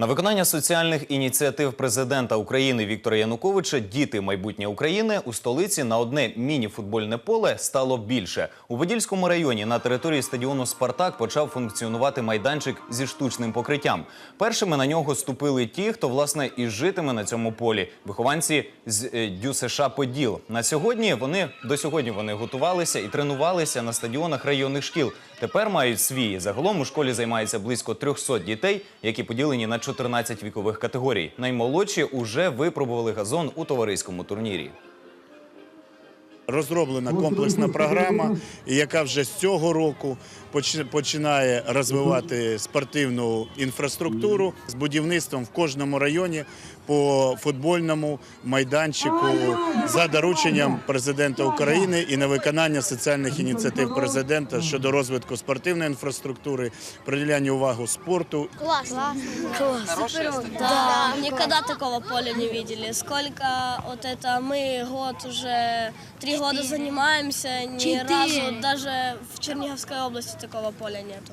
На виконання соціальних ініціатив президента України Віктора Януковича Діти майбутнє України у столиці на одне міні-футбольне поле стало більше. У Подільському районі на території стадіону Спартак почав функціонувати майданчик зі штучним покриттям. Першими на нього ступили ті, хто власне і житиме на цьому полі. Вихованці з е, ДЮСШ Поділ. На сьогодні вони до сьогодні вони готувалися і тренувалися на стадіонах районних шкіл. Тепер мають свій. Загалом у школі займається близько 300 дітей, які поділені на 14 вікових категорій. Наймолодші уже випробували газон у товариському турнірі. Розроблена комплексна програма, яка вже з цього року поч- починає розвивати спортивну інфраструктуру з будівництвом в кожному районі по футбольному майданчику за дорученням президента України і на виконання соціальних ініціатив президента щодо розвитку спортивної інфраструктури, приділяння увагу спорту. Класс. Класс. Да, никогда такого поля не видели. Сколько вот это мы год уже три года занимаемся, ни разу даже в Черниговской области такого поля нету.